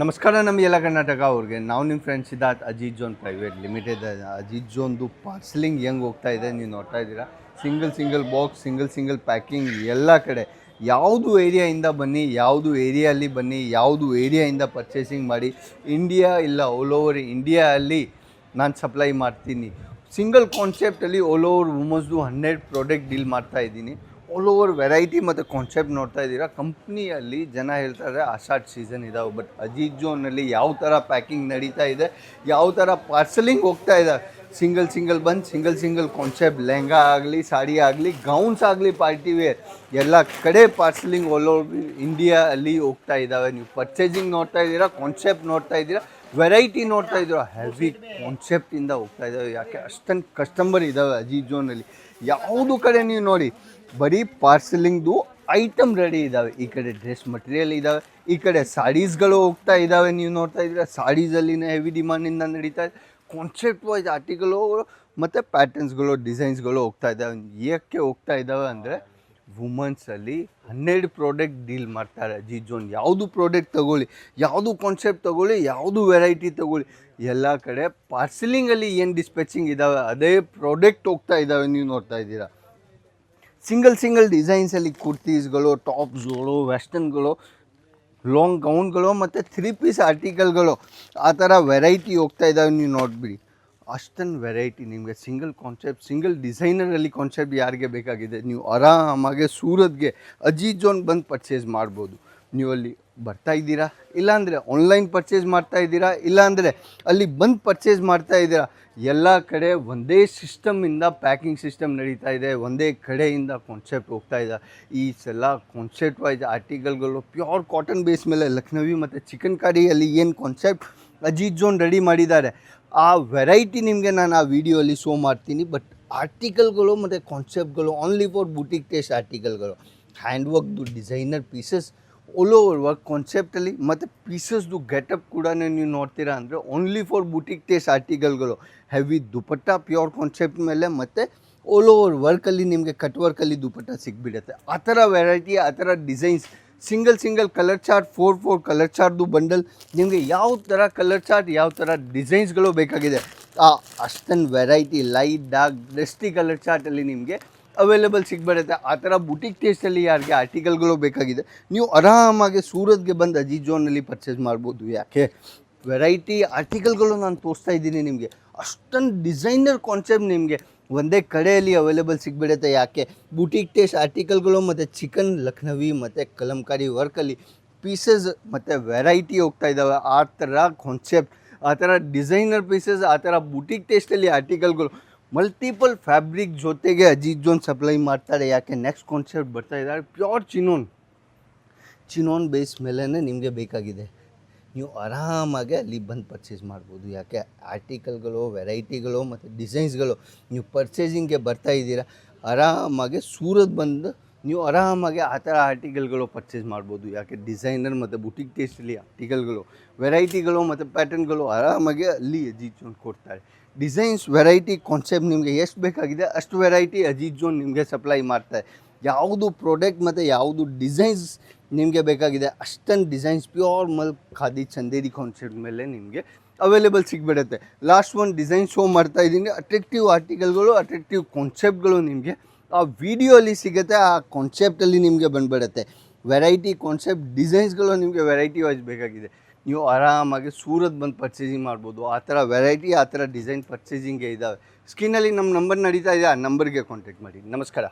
ನಮಸ್ಕಾರ ನಮ್ಮ ಎಲ್ಲ ಕರ್ನಾಟಕ ಅವ್ರಿಗೆ. ನಾವು ನಿಮ್ಮ friends Siddharth Ajith zone private limited Ajith ಜೋನ್ದು parcelling ಹೆಂಗೆ ಹೋಗ್ತಾ ಇದೆ ನೀವು ನೋಡ್ತಾ ಇದ್ದೀರಾ? Single single box single single packing ಎಲ್ಲ ಕಡೆ. ಯಾವುದು ಏರಿಯಾಯಿಂದ ಬನ್ನಿ, ಯಾವುದು ಏರಿಯಲ್ಲಿ ಬನ್ನಿ, ಯಾವುದು ಏರಿಯಾಯಿಂದ ಪರ್ಚೇಸಿಂಗ್ ಮಾಡಿ. ಇಂಡಿಯಾ ಇಲ್ಲ ಆಲ್ ಓವರ್ ಇಂಡಿಯಾ ಅಲ್ಲಿ ನಾನು ಸಪ್ಲೈ ಮಾಡ್ತೀನಿ. ಸಿಂಗಲ್ ಕಾನ್ಸೆಪ್ಟಲ್ಲಿ ಆಲ್ ಓವರ್ ವುಮನ್ಸ್ದು ಹಂಡ್ರೆಡ್ ಪ್ರಾಡಕ್ಟ್ ಡೀಲ್ ಮಾಡ್ತಾ ಇದ್ದೀನಿ. ಆಲ್ ಓವರ್ ವೆರೈಟಿ ಮತ್ತು ಕಾನ್ಸೆಪ್ಟ್ ನೋಡ್ತಾ ಇದ್ದೀರಾ? ಕಂಪ್ನಿಯಲ್ಲಿ ಜನ ಹೇಳ್ತಾರೆ ಆಷಾಢ ಸೀಸನ್ ಇದಾವೆ. ಬಟ್ ಅಜೀಜ್ ಜೋನಲ್ಲಿ ಯಾವ ಥರ ಪ್ಯಾಕಿಂಗ್ ನಡೀತಾ ಇದೆ, ಯಾವ ಥರ ಪಾರ್ಸಲಿಂಗ್ ಹೋಗ್ತಾ ಇದೆ? ಸಿಂಗಲ್ ಸಿಂಗಲ್ ಬಂದು ಸಿಂಗಲ್ ಸಿಂಗಲ್ ಕಾನ್ಸೆಪ್ಟ್ ಲೆಹಂಗಾ ಆಗಲಿ ಸಾಡಿ ಆಗಲಿ ಗೌನ್ಸ್ ಆಗಲಿ ಪಾರ್ಟಿ ವೇರ್ ಎಲ್ಲ ಕಡೆ ಪಾರ್ಸಲಿಂಗ್ ಆಲ್ ಓವರ್ ಇಂಡಿಯಾ ಅಲ್ಲಿ ಹೋಗ್ತಾ ಇದ್ದಾವೆ ನೀವು ಪರ್ಚೇಸಿಂಗ್ ನೋಡ್ತಾ ಇದ್ದೀರಾ ಕಾನ್ಸೆಪ್ಟ್ ನೋಡ್ತಾ ಇದ್ದೀರಾ ವೆರೈಟಿ ನೋಡ್ತಾ ಇದ್ದೀರಾ? ಹೆವಿ ಕಾನ್ಸೆಪ್ಟಿಂದ ಹೋಗ್ತಾ ಇದ್ದಾವೆ ಯಾಕೆ? ಅಷ್ಟೊಂದು ಕಸ್ಟಮರ್ ಇದ್ದಾವೆ ಅಜೀಜ್ ಜೋನಲ್ಲಿ ಯಾವುದು ಕಡೆ ನೀವು ನೋಡಿ, ಬರೀ ಪಾರ್ಸಲಿಂಗ್ದು ಐಟಮ್ ರೆಡಿ ಇದ್ದಾವೆ ಈ ಕಡೆ ಡ್ರೆಸ್ ಮಟೀರಿಯಲ್ ಇದ್ದಾವೆ ಈ ಕಡೆ ಸಾಡೀಸ್ಗಳು ಹೋಗ್ತಾ ಇದ್ದಾವೆ ನೀವು ನೋಡ್ತಾ ಇದ್ದೀರ, ಸಾಡೀಸಲ್ಲಿನೇ ಹೆವಿ ಡಿಮಾಂಡಿಂದ ನಡೀತಾ ಇದೆ. ಕಾನ್ಸೆಪ್ಟ್ ವೈಸ್ ಆರ್ಟಿಕಲು ಮತ್ತು ಪ್ಯಾಟರ್ನ್ಸ್ಗಳು ಡಿಸೈನ್ಸ್ಗಳು ಹೋಗ್ತಾ ಇದ್ದಾವೆ ಏಕೆ ಹೋಗ್ತಾ ಇದ್ದಾವೆ ಅಂದರೆ ವುಮನ್ಸಲ್ಲಿ ಹನ್ನೆರಡು ಪ್ರಾಡಕ್ಟ್ ಡೀಲ್ ಮಾಡ್ತಾರೆ ಜಿ ಜೋನ್. ಯಾವುದು ಪ್ರಾಡಕ್ಟ್ ತಗೊಳ್ಳಿ, ಯಾವುದು ಕಾನ್ಸೆಪ್ಟ್ ತಗೊಳ್ಳಿ, ಯಾವುದು ವೆರೈಟಿ ತಗೊಳ್ಳಿ, ಎಲ್ಲ ಕಡೆ ಪಾರ್ಸಲಿಂಗಲ್ಲಿ ಏನು ಡಿಸ್ಪ್ಯಾಚಿಂಗ್ ಇದ್ದಾವೆ ಅದೇ ಪ್ರಾಡಕ್ಟ್ ಹೋಗ್ತಾ ಇದ್ದಾವೆ ನೀವು ನೋಡ್ತಾ ಇದ್ದೀರಾ. ಸಿಂಗಲ್ ಸಿಂಗಲ್ ಡಿಸೈನ್ಸಲ್ಲಿ ಕುರ್ತೀಸ್ಗಳು, ಟಾಪ್ಸ್ಗಳು ವೆಸ್ಟರ್ನ್ಗಳು ಲಾಂಗ್ ಗೌನ್ಗಳು ಮತ್ತು ತ್ರೀ ಪೀಸ್ ಆರ್ಟಿಕಲ್ಗಳು ಆ ಥರ ವೆರೈಟಿ ಹೋಗ್ತಾ ಇದ್ದಾವೆ ನೀವು ನೋಡಿಬಿಡಿ. ಅಷ್ಟೊಂದು ವೆರೈಟಿ ನಿಮಗೆ ಸಿಂಗಲ್ ಕಾನ್ಸೆಪ್ಟ್ ಸಿಂಗಲ್ ಡಿಸೈನರಲ್ಲಿ ಕಾನ್ಸೆಪ್ಟ್ ಯಾರಿಗೆ ಬೇಕಾಗಿದೆ? ನೀವು ಆರಾಮಾಗೆ ಸೂರತ್ಗೆ ಅಜೀಜೋನ್ ಜೋನ್ ಬಂದು ಪರ್ಚೇಸ್ ಮಾಡ್ಬೋದು. ನೀವು ಅಲ್ಲಿ ಬರ್ತಾ ಇದ್ದೀರಾ? ಇಲ್ಲಾಂದರೆ ಆನ್ಲೈನ್ ಪರ್ಚೇಸ್ ಮಾಡ್ತಾ ಇದ್ದೀರಾ? ಇಲ್ಲಾಂದರೆ ಅಲ್ಲಿ ಬಂದು ಪರ್ಚೇಸ್ ಮಾಡ್ತಾ ಇದ್ದೀರಾ? ಎಲ್ಲ ಕಡೆ ಒಂದೇ ಸಿಸ್ಟಮಿಂದ ಪ್ಯಾಕಿಂಗ್ ಸಿಸ್ಟಮ್ ನಡೀತಾ ಇದೆ. ಒಂದೇ ಕಡೆಯಿಂದ ಕಾನ್ಸೆಪ್ಟ್ ಹೋಗ್ತಾ ಇದೆ. ಈ ಸಲ ಕಾನ್ಸೆಪ್ಟ್ ವೈಸ್ ಆರ್ಟಿಕಲ್ಗಳು ಪ್ಯೂರ್ ಕಾಟನ್ ಬೇಸ್ ಮೇಲೆ ಲಕ್ನವಿ ಮತ್ತು ಚಿಕನ್ ಕಾರಿಯಲ್ಲಿ ಏನು ಕಾನ್ಸೆಪ್ಟ್ ಅಜಿತ್ ಜೋನ್ ರೆಡಿ ಮಾಡಿದ್ದಾರೆ. ಆ ವೆರೈಟಿ ನಿಮಗೆ ನಾನು ಆ ವಿಡಿಯೋಲಿ ಶೋ ಮಾಡ್ತೀನಿ. ಬಟ್ ಆರ್ಟಿಕಲ್ಗಳು ಮತ್ತು ಕಾನ್ಸೆಪ್ಟ್ಗಳು ಓನ್ಲಿ ಫಾರ್ ಬುಟಿಕ್ ಟೇಸ್ಟ್ ಆರ್ಟಿಕಲ್ಗಳು hand ವರ್ಕ್ದು designer pieces all over work ಕಾನ್ಸೆಪ್ಟಲ್ಲಿ ಮತ್ತು ಪೀಸಸ್ದು ಗೆಟಪ್ ಕೂಡ ನೀವು ನೋಡ್ತೀರಾ ಅಂದರೆ ಓನ್ಲಿ ಫಾರ್ ಬುಟಿಕ್ ಟೇಸ್ಟ್ ಆರ್ಟಿಕಲ್ಗಳು ಹೆವಿ ದುಪಟ್ಟ ಪ್ಯೂರ್ ಕಾನ್ಸೆಪ್ಟ್ ಮೇಲೆ ಮತ್ತು ಆಲ್ ಓವರ್ ವರ್ಕಲ್ಲಿ ನಿಮಗೆ ಕಟ್ ವರ್ಕಲ್ಲಿ ದುಪಟ್ಟ ಸಿಕ್ಬಿಡುತ್ತೆ ಆ ಥರ ವೆರೈಟಿ ಆ ಥರ designs single single colour chart, four four colour ಚಾರ್ಟ್ದು bundle, ನಿಮಗೆ ಯಾವ ಥರ ಕಲರ್ ಚಾರ್ಟ್, ಯಾವ ಥರ ಡಿಸೈನ್ಸ್ಗಳು ಬೇಕಾಗಿದೆ? ಆ, ಅಷ್ಟೊಂದು variety light dark dusty colour ಚಾರ್ಟಲ್ಲಿ ನಿಮಗೆ ಅವೈಲೇಬಲ್ ಸಿಗ್ಬಿಡುತ್ತೆ. ಆ ಥರ ಬುಟಿಕ್ ಟೇಸ್ಟಲ್ಲಿ ಯಾರಿಗೆ ಆರ್ಟಿಕಲ್ಗಳು ಬೇಕಾಗಿದೆ, ನೀವು ಆರಾಮಾಗಿ ಸೂರತ್ಗೆ ಬಂದು ಅಜಿತ್ ಜೋನಲ್ಲಿ ಪರ್ಚೇಸ್ ಮಾಡ್ಬೋದು. ಯಾಕೆ? ವೆರೈಟಿ ಆರ್ಟಿಕಲ್ಗಳು ನಾನು ತೋರಿಸ್ತಾ ಇದ್ದೀನಿ ನಿಮಗೆ. ಅಷ್ಟೊಂದು ಡಿಸೈನರ್ ಕಾನ್ಸೆಪ್ಟ್ ನಿಮಗೆ. ಒಂದೇ ಕಡೆಯಲ್ಲಿ ಅವೈಲೇಬಲ್ ಸಿಗ್ಬಿಡುತ್ತೆ. ಯಾಕೆ? ಬುಟಿಕ್ ಟೇಸ್ಟ್ ಆರ್ಟಿಕಲ್ಗಳು ಮತ್ತು ಚಿಕನ್ ಲಖನವಿ ಮತ್ತು ಕಲಂಕಾರಿ ವರ್ಕಲ್ಲಿ ಪೀಸಸ್ ಮತ್ತು ವೆರೈಟಿ ಹೋಗ್ತಾ ಇದ್ದಾವೆ ಆ ಥರ ಕಾನ್ಸೆಪ್ಟ್ ಆ ಥರ ಡಿಸೈನರ್ ಪೀಸಸ್ ಆ ಥರ ಬುಟಿಕ್ ಟೇಸ್ಟಲ್ಲಿ ಆರ್ಟಿಕಲ್ಗಳು ಮಲ್ಟಿಪಲ್ ಫ್ಯಾಬ್ರಿಕ್ ಜೊತೆಗೆ ಅಜೀಜ್ ಜೋನ್ ಸಪ್ಲೈ ಮಾಡ್ತಾರೆ. ಯಾಕೆ? ನೆಕ್ಸ್ಟ್ ಕಾನ್ಸೆಪ್ಟ್ ಬರ್ತಾ ಇದ್ದಾರೆ ಪ್ಯೂರ್ ಚಿನೋನ್ ಚಿನೋನ್ ಬೇಸ್ ಮೇಲೇ ನಿಮಗೆ ಬೇಕಾಗಿದೆ. ನೀವು ಆರಾಮಾಗಿ ಅಲ್ಲಿ ಬಂದು ಪರ್ಚೇಸ್ ಮಾಡ್ಬೋದು. ಯಾಕೆ? ಆರ್ಟಿಕಲ್ಗಳು ವೆರೈಟಿಗಳು ಮತ್ತು ಡಿಸೈನ್ಸ್ಗಳು ನೀವು ಪರ್ಚೇಸಿಂಗ್ಗೆ ಬರ್ತಾ ಇದ್ದೀರಾ, ಆರಾಮಾಗಿ ಸೂರತ್ ಬಂದು ನೀವು ಆರಾಮಾಗಿ ಆ ಥರ ಆರ್ಟಿಕಲ್ಗಳು ಪರ್ಚೇಸ್ ಮಾಡ್ಬೋದು. ಯಾಕೆ? ಡಿಸೈನರ್ ಮತ್ತು ಬುಟಿಕ್ ಟೇಸ್ಟಲ್ಲಿ ಆರ್ಟಿಕಲ್ಗಳು ವೆರೈಟಿಗಳು ಮತ್ತು ಪ್ಯಾಟರ್ನ್ಗಳು ಆರಾಮಾಗಿ ಅಲ್ಲಿ ಅಜೀತ್ ಜೋನ್ ಕೊಡ್ತಾರೆ. ಡಿಸೈನ್ಸ್ ವೆರೈಟಿ ಕಾನ್ಸೆಪ್ಟ್ ನಿಮಗೆ ಎಷ್ಟು ಬೇಕಾಗಿದೆ ಅಷ್ಟು ವೆರೈಟಿ ಅಜೀತ್ ಜೋನ್ ನಿಮಗೆ ಸಪ್ಲೈ ಮಾಡ್ತಾರೆ. ಯಾವುದು ಪ್ರಾಡಕ್ಟ್ ಮತ್ತು ಯಾವುದು ಡಿಸೈನ್ಸ್ ನಿಮಗೆ ಬೇಕಾಗಿದೆ ಅಷ್ಟೊಂದು ಡಿಸೈನ್ಸ್ ಪ್ಯೂರ್ ಮಲ್ ಖಾದಿ ಚಂದೇರಿ ಕಾನ್ಸೆಪ್ಟ್ ಮೇಲೆ ನಿಮಗೆ ಅವೈಲೇಬಲ್ ಸಿಗ್ಬಿಡುತ್ತೆ. ಲಾಸ್ಟ್ ಒಂದು ಡಿಸೈನ್ ಶೋ ಮಾಡ್ತಾ ಇದ್ದೀನಿ. ಅಟ್ರಾಕ್ಟಿವ್ ಆರ್ಟಿಕಲ್ಗಳು ಅಟ್ರಾಕ್ಟಿವ್ ಕಾನ್ಸೆಪ್ಟ್ಗಳು ನಿಮಗೆ ಆ ವಿಡಿಯೋಲಿ ಸಿಗುತ್ತೆ, ಆ ಕಾನ್ಸೆಪ್ಟಲ್ಲಿ ನಿಮಗೆ ಬಂದ್ಬಿಡುತ್ತೆ. ವೆರೈಟಿ ಕಾನ್ಸೆಪ್ಟ್ ಡಿಸೈನ್ಸ್ಗಳು ನಿಮಗೆ ವೆರೈಟಿ ವೈಸ್ ಬೇಕಾಗಿದೆ. ನೀವು ಆರಾಮಾಗಿ ಸೂರತ್ ಬಂದು ಪರ್ಚೇಸಿಂಗ್ ಮಾಡ್ಬೋದು. ಆ ಥರ ವೆರೈಟಿ ಆ ಥರ ಡಿಸೈನ್ ಪರ್ಚೇಸಿಂಗೇ ಇದ್ದಾವೆ. ಸ್ಕ್ರೀನಲ್ಲಿ ನಮ್ಮ ನಂಬರ್ ನಡೀತಾ ಇದೆ, ಆ ನಂಬರ್ಗೆ ಕಾಂಟ್ಯಾಕ್ಟ್ ಮಾಡಿ. ನಮಸ್ಕಾರ.